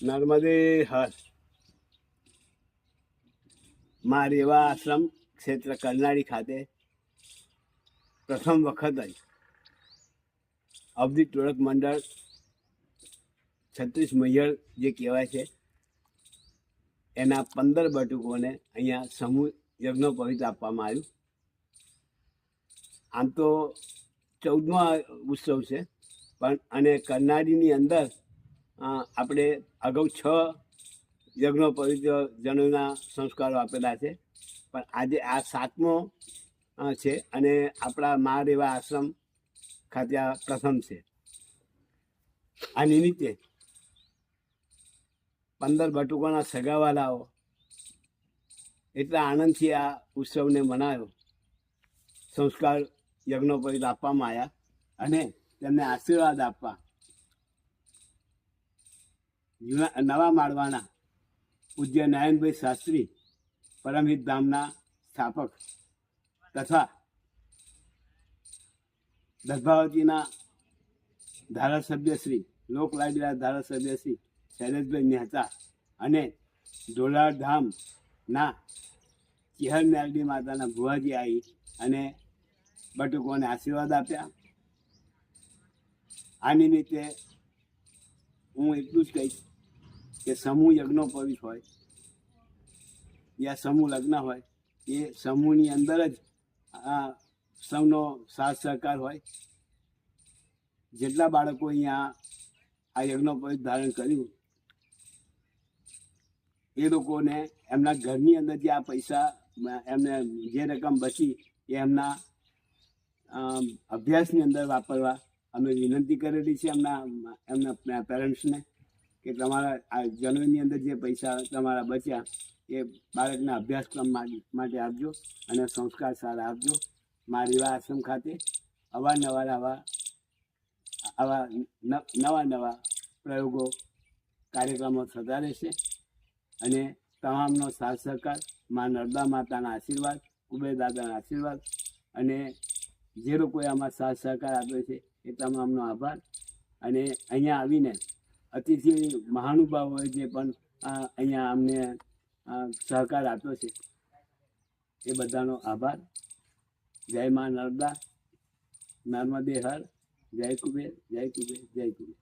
નર્મદે હર મા રેવા આશ્રમ ક્ષેત્ર કરનાળી ખાતે પ્રથમ વખત જ અવધિ ટોળક મંડળ છત્રીસ મૈયર જે કહેવાય છે, એના પંદર બટુકોને અહીંયા સમૂહ યજ્ઞોપવિત આપવામાં આવ્યું. આમ તો ચૌદમા ઉત્સવ છે, પણ અને કરનાળીની અંદર આપણે અગાઉ છ યજ્ઞોપવિત જનોના સંસ્કારો આપેલા છે. પણ આજે આ સાતમો છે અને આપણા મહાદેવા આશ્રમ ખાતે આ પ્રથમ છે. આ નિમિત્તે પંદર બટુકોના સગાવાલાઓ એટલા આનંદથી આ ઉત્સવને મનાવ્યો સંસ્કાર યજ્ઞોપવિત આપવામાં આવ્યા અને તેમને આશીર્વાદ આપવા નવા માળવાના પૂજ્ય નારાયણભાઈ શાસ્ત્રી પરમહિત ધામના સ્થાપક તથા દર્ભાવતીના ધારાસભ્ય શ્રી લોકલાડીલા ધારાસભ્ય શ્રી શૈલેષભાઈ મહેતા અને ઢોલાર ધામના ચિહર નારડી માતાના ભુવાજી આવી અને બટુકોને આશીર્વાદ આપ્યા. આ નિમિત્તે હું એટલું જ કહીશ કે સમૂહ યજ્ઞોપવિત હોય યા સમૂહ લગ્ન હોય, એ સમૂહની અંદર જ આ સૌનો સાથ સહકાર હોય. જેટલા બાળકો અહીંયા આ યજ્ઞોપવિત ધારણ કર્યું, એ લોકોને એમના ઘરની અંદર જે આ પૈસા એમને જે રકમ બચી એ એમના અભ્યાસની અંદર વાપરવા અમે વિનંતી કરેલી છે એમના એમના પેરેન્ટ્સને. કે તમારા આ જન્મની અંદર જે પૈસા તમારા બચ્યા, એ બાળકના અભ્યાસક્રમ માટે આપજો અને સંસ્કાર સારા આપજો. મા યુવા આશ્રમ ખાતે અવારનવાર આવા આવા નવા નવા પ્રયોગો, કાર્યક્રમો થતા રહેશે અને તમામનો સાથ સહકાર, મા નર્મદા માતાના આશીર્વાદ કુબેરદાદાના આશીર્વાદ અને જે લોકોએ આમાં સાથ સહકાર આપ્યો છે એ તમામનો આભાર. અને અહીંયા આવીને અતિથિ હોય જે પણ અહીંયા અમને સહકાર આપ્યો છે, એ બધાનો આભાર. જય મા નર્મદા નર્મદે હર જય કુબેર જય કુબેર જય કુબેર.